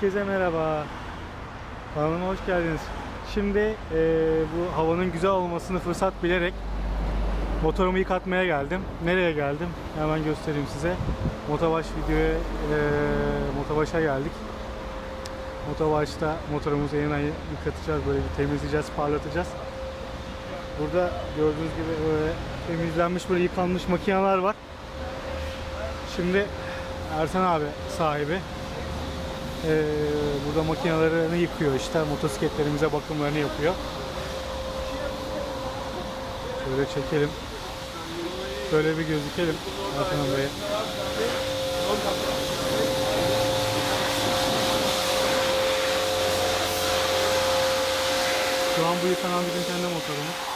Herkese merhaba. Kanalıma hoş geldiniz. Şimdi eee, bu havanın güzel olmasını fırsat bilerek motorumu yıkatmaya geldim. Nereye geldim? Hemen göstereyim size. Motobaş videoya eee Motobaş'a geldik. Motobaş'ta motorumuzu yeniden yıkatacağız, böyle bir temizleyeceğiz, parlatacağız. Burada gördüğünüz gibi böyle temizlenmiş, böyle yıkanmış makineler var. Şimdi Ersan abi sahibi ee, burada makinelerini yıkıyor işte motosikletlerimize bakımlarını yapıyor. Şöyle çekelim. Şöyle bir gözükelim Ersan Bey'e. Şu an bu yıkanan bizim kendi motorumuz.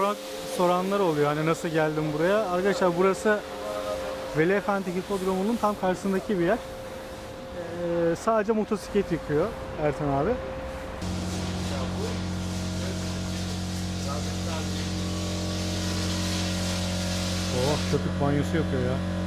Soran soranlar oluyor. Hani nasıl geldim buraya? Arkadaşlar burası Veli Efendi Hipodromu'nun tam karşısındaki bir yer. Ee, sadece motosiklet yıkıyor Ertan abi. Oh köpük banyosu yapıyor ya.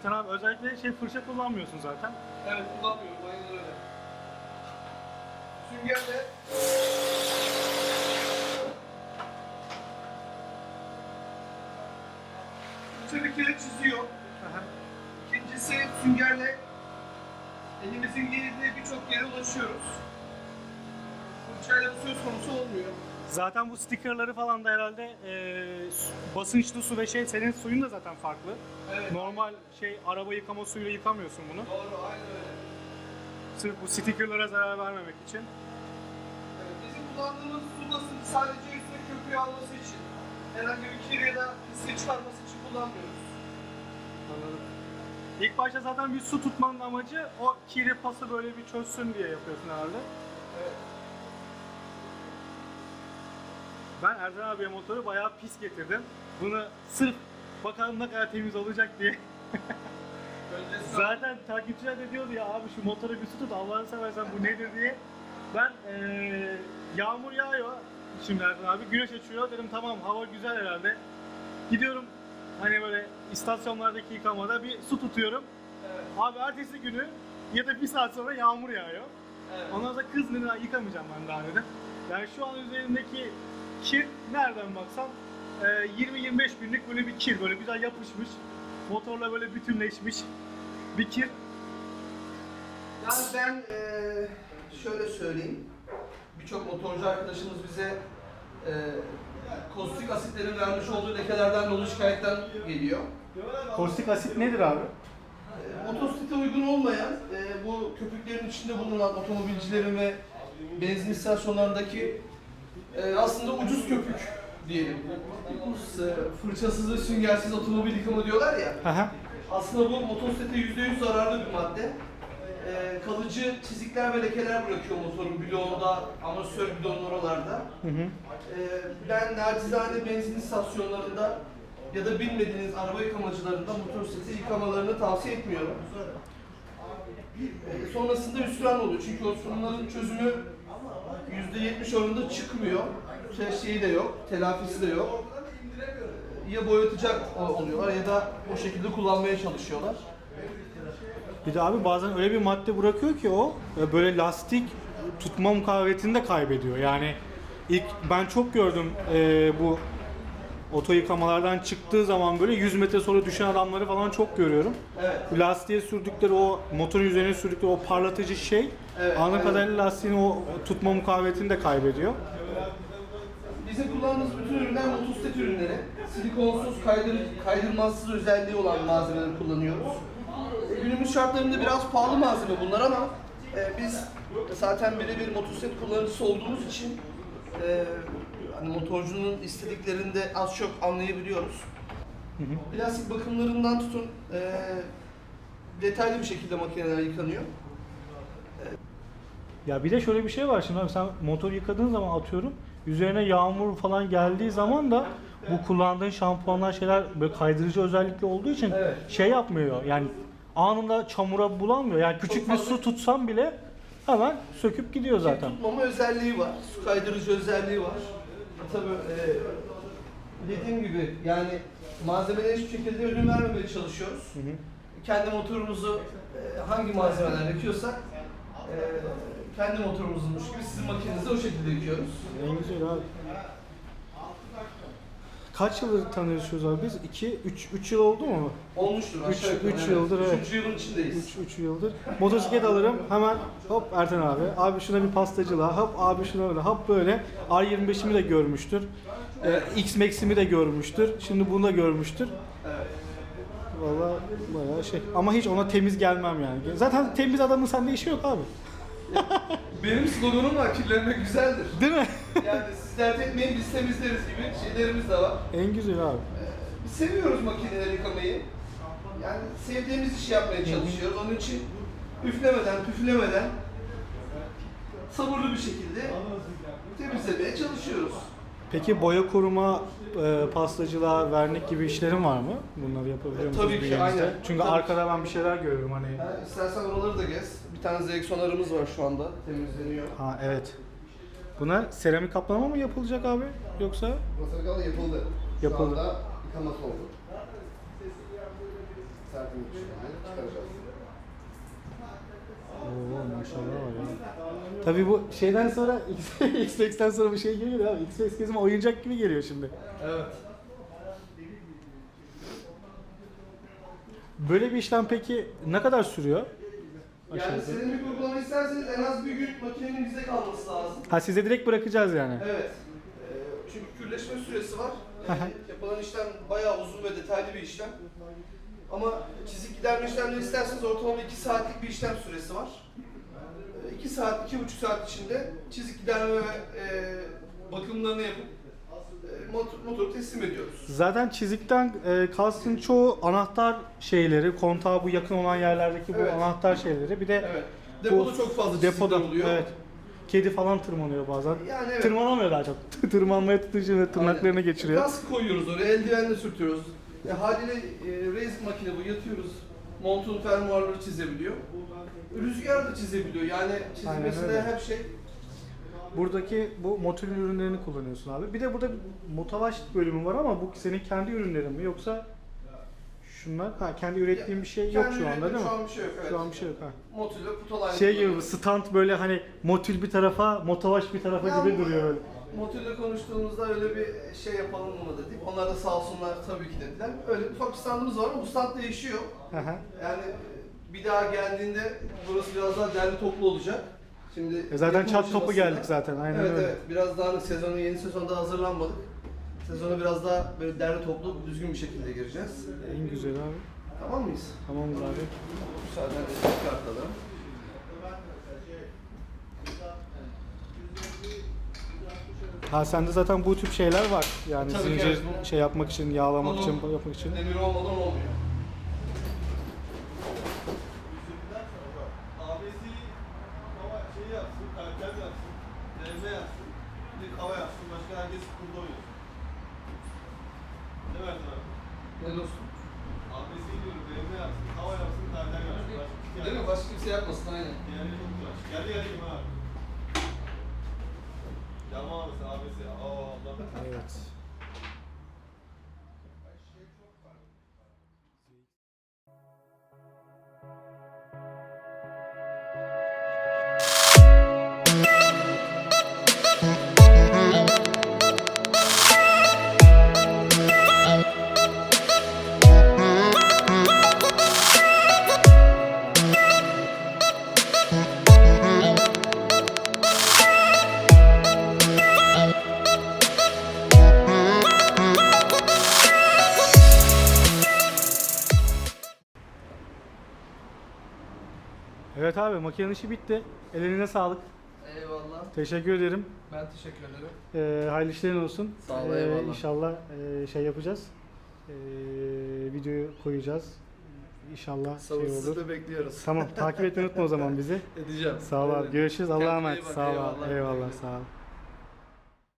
Ertan abi özellikle şey fırça kullanmıyorsun zaten. Evet kullanmıyorum aynen öyle. Süngerle Fırça bir kere çiziyor. İkincisi süngerle elimizin geldiği birçok yere ulaşıyoruz. Fırçayla bu söz konusu olmuyor. Zaten bu stikerleri falan da herhalde e, basınçlı su ve şey senin suyun da zaten farklı. Evet. Normal şey araba yıkama suyuyla yıkamıyorsun bunu. Doğru aynen öyle. Sırf bu stikerlere zarar vermemek için. Evet, bizim kullandığımız su basıncı sadece üstüne köpüğü alması için. Herhangi bir kir ya da pisliği çıkarması için kullanmıyoruz. Anladım. İlk başta zaten bir su tutmanın amacı o kiri pası böyle bir çözsün diye yapıyorsun herhalde. Evet. Ben Ercan abiye motoru bayağı pis getirdim. Bunu sırf bakalım ne kadar temiz olacak diye. Zaten takipçiler de diyordu ya abi şu motoru bir su tut Allah'ını seversen bu nedir diye. Ben eee yağmur yağıyor şimdi Ertan abi güneş açıyor dedim tamam hava güzel herhalde. Gidiyorum hani böyle istasyonlardaki yıkamada bir su tutuyorum. Evet. Abi ertesi günü ya da bir saat sonra yağmur yağıyor. Evet. Ondan sonra kız dedi "Ben yıkamayacağım ben daha dedim. Yani şu an üzerindeki kir nereden baksan eee, 20-25 günlük böyle bir kir böyle güzel yapışmış. Motorla böyle bütünleşmiş bir kir. Yani ben eee, şöyle söyleyeyim. Birçok motorcu arkadaşımız bize eee kostik asitlerin vermiş olduğu lekelerden dolayı şikayetten geliyor. Kostik asit nedir abi? Motosiklete uygun olmayan, eee, bu köpüklerin içinde bulunan otomobilcilerin ve benzin istasyonlarındaki e, aslında ucuz köpük diyelim. Bu e, fırçasız ve süngersiz otomobil yıkama diyorlar ya. Aha. Aslında bu motosiklete %100 zararlı bir madde. E, kalıcı çizikler ve lekeler bırakıyor motorun bloğunda, amortisör bidonun oralarda. Hı hı. E, ben nacizane benzin istasyonlarında ya da bilmediğiniz araba yıkamacılarında motosikleti yıkamalarını tavsiye etmiyorum. E, sonrasında hüsran oluyor çünkü o sorunların çözümü %70 oranında çıkmıyor. Şey, şeyi de yok, telafisi de yok. Ya boyatacak oluyorlar ya da o şekilde kullanmaya çalışıyorlar. Bir de abi bazen öyle bir madde bırakıyor ki o e, böyle lastik tutma mukavvetini de kaybediyor. Yani ilk ben çok gördüm e, bu oto yıkamalardan çıktığı zaman böyle 100 metre sonra düşen adamları falan çok görüyorum. Evet. Lastiğe sürdükleri o motorun üzerine sürdükleri o parlatıcı şey Evet, anladığım aynen. kadarıyla lastiğin o tutma mukavvetini de kaybediyor. Bizim kullandığımız bütün ürünler motosiklet ürünleri. Silikonsuz, kaydır, kaydırmazsız özelliği olan malzemeleri kullanıyoruz. E, Günümüz şartlarında biraz pahalı malzeme bunlar ama e, biz zaten birebir motosiklet kullanıcısı olduğumuz için e, hani motorcunun istediklerini de az çok anlayabiliyoruz. Hı hı. Plastik bakımlarından tutun e, detaylı bir şekilde makineler yıkanıyor. Ya bir de şöyle bir şey var şimdi abi sen motor yıkadığın zaman atıyorum üzerine yağmur falan geldiği zaman da bu kullandığın şampuanlar şeyler böyle kaydırıcı özellikli olduğu için Evet. şey yapmıyor yani anında çamura bulamıyor. Yani küçük bir su tutsan bile hemen söküp gidiyor zaten. Tutmama özelliği var, su kaydırıcı özelliği var. Tabii e, dediğim gibi yani malzemelere hiçbir şekilde ödün vermemeye çalışıyoruz. Hı hı. Kendi motorumuzu e, hangi malzemeler yakıyorsak e, kendi motorumuzmuş gibi sizin makinenizi o şekilde yıkıyoruz. En güzel abi. Kaç yıldır tanıyorsunuz abi biz? 2 3 3 yıl oldu mu? Olmuştur Üç- aşağı yukarı. üç yıldır, evet. Yılın içindeyiz. 3 3 yıldır. Motosiklet alırım hemen hop Erten abi. Abi şuna bir pastacılığa. Hop abi şuna öyle. Hop böyle. R25'imi de görmüştür. Ee, X Max'imi de görmüştür. Şimdi bunu da görmüştür. Evet. Vallahi bayağı şey. Ama hiç ona temiz gelmem yani. Zaten temiz adamın sende işi yok abi. Benim sloganım var, kirlenmek güzeldir. Değil mi? Yani siz dert etmeyin biz temizleriz gibi şeylerimiz de var. en güzel abi. Biz seviyoruz makineleri yıkamayı. Yani sevdiğimiz işi yapmaya çalışıyoruz. Onun için üflemeden, püflemeden sabırlı bir şekilde temizlemeye çalışıyoruz. Peki boya koruma, e, pastacılığa, vernik gibi işlerin var mı? Bunları yapabiliyor E, musunuz tabii ki, aynen. Çünkü Tabii. arkada ben bir şeyler görüyorum hani. Ha, istersen oraları da gez. Bir tane direksiyonlarımız var şu anda. Temizleniyor. Ha evet. Buna seramik kaplama mı yapılacak abi yoksa? Masarakalı yapıldı. Yapıldı. Şu anda yıkaması oldu. Çıkaracağız. Oo maşallah var ya. Tabii bu şeyden sonra X-Max'ten sonra bir şey geliyor abi. X-Max gezime oyuncak gibi geliyor şimdi. Evet. Böyle bir işlem peki ne kadar sürüyor? Yani senin bir uygulama isterseniz en az bir gün makinenin bizde kalması lazım. Ha size direkt bırakacağız yani. Evet. Ee, çünkü kürleşme süresi var. Hı. Ee, yapılan işlem bayağı uzun ve detaylı bir işlem. Ama çizik giderme işlemleri isterseniz ortalama 2 saatlik bir işlem süresi var. 2 saat, 2,5 saat içinde çizik giderme ve e, bakımlarını yapıp motoru teslim ediyoruz. Zaten çizikten e, kastın çoğu anahtar şeyleri, kontağı bu yakın olan yerlerdeki bu Evet. anahtar şeyleri. Bir de Evet. Depoda çok fazla depoda çizikler oluyor. evet. Kedi falan tırmanıyor bazen. Yani evet. Tırmanamıyor daha çok. Tırmanmaya tutunca ve tırnaklarını Aynen. geçiriyor. Kask koyuyoruz oraya, eldivenle sürtüyoruz. E, haliyle e, racing makine bu, yatıyoruz. Montun fermuarları çizebiliyor. Rüzgar da çizebiliyor. Yani Aynen çizmesinde öyle. her şey. Buradaki bu motor ürünlerini kullanıyorsun abi. Bir de burada motovaş bölümü var ama bu senin kendi ürünlerin mi yoksa şunlar? Ha kendi ürettiğin bir şey yok Kendi şu anda üretim değil mi? Şu an bir şey yok. Evet. Şu an bir şey yok ha. Motul ve putaline Şey gibi bu stand böyle hani motil bir tarafa, motovaş bir tarafa Ya gibi bu- duruyor böyle. Motil'le konuştuğumuzda öyle bir şey yapalım mı dedik. Onlar da sağ olsunlar tabii ki dediler. Öyle bir ufak bir standımız var ama bu stand değişiyor. Hı hı. Yani bir daha geldiğinde burası biraz daha derli toplu olacak. Şimdi E zaten çat aşamasında- geldik zaten aynen evet öyle. evet biraz daha sezonu yeni sezonda hazırlanmadık. Sezona biraz daha böyle derli toplu düzgün bir şekilde gireceğiz. En güzel abi. Tamam mıyız? Tamamdır abi. Müsaadenle çıkartalım. Ha sende zaten bu tip şeyler var. Yani Tabii zincir bu- şey yapmak için, yağlamak Bunu- için, yapmak için. Demir olmadan olmuyor. Abisi hava şey yapsın, kalker yapsın, devre yapsın, bir de hava yapsın, başka herkes kurda oynuyor. Ne verdin abi? Ne dostum? Abisi diyorum, devre yapsın, hava yapsın, kalker yapsın. Başka bir şey Değil mi? Başka kimse yapmasın aynen. Yani çok güzel. Geldi geldi abi? Yama abisi, abisi. Aa Allah. Evet. Evet abi makinenin işi bitti. Eline sağlık. Eyvallah. Teşekkür ederim. Ben teşekkür ederim. Ee, hayırlı işlerin olsun. Sağ ol, Ee, eyvallah. İnşallah e, şey yapacağız. Ee, videoyu koyacağız. İnşallah şey olur. Bekliyoruz. Tamam takip etmeyi unutma o zaman bizi. Edeceğim. Sağ ol abi. Görüşürüz. Allah'a emanet. Sağ ol. eyvallah. abi. Eyvallah. Sağ ol.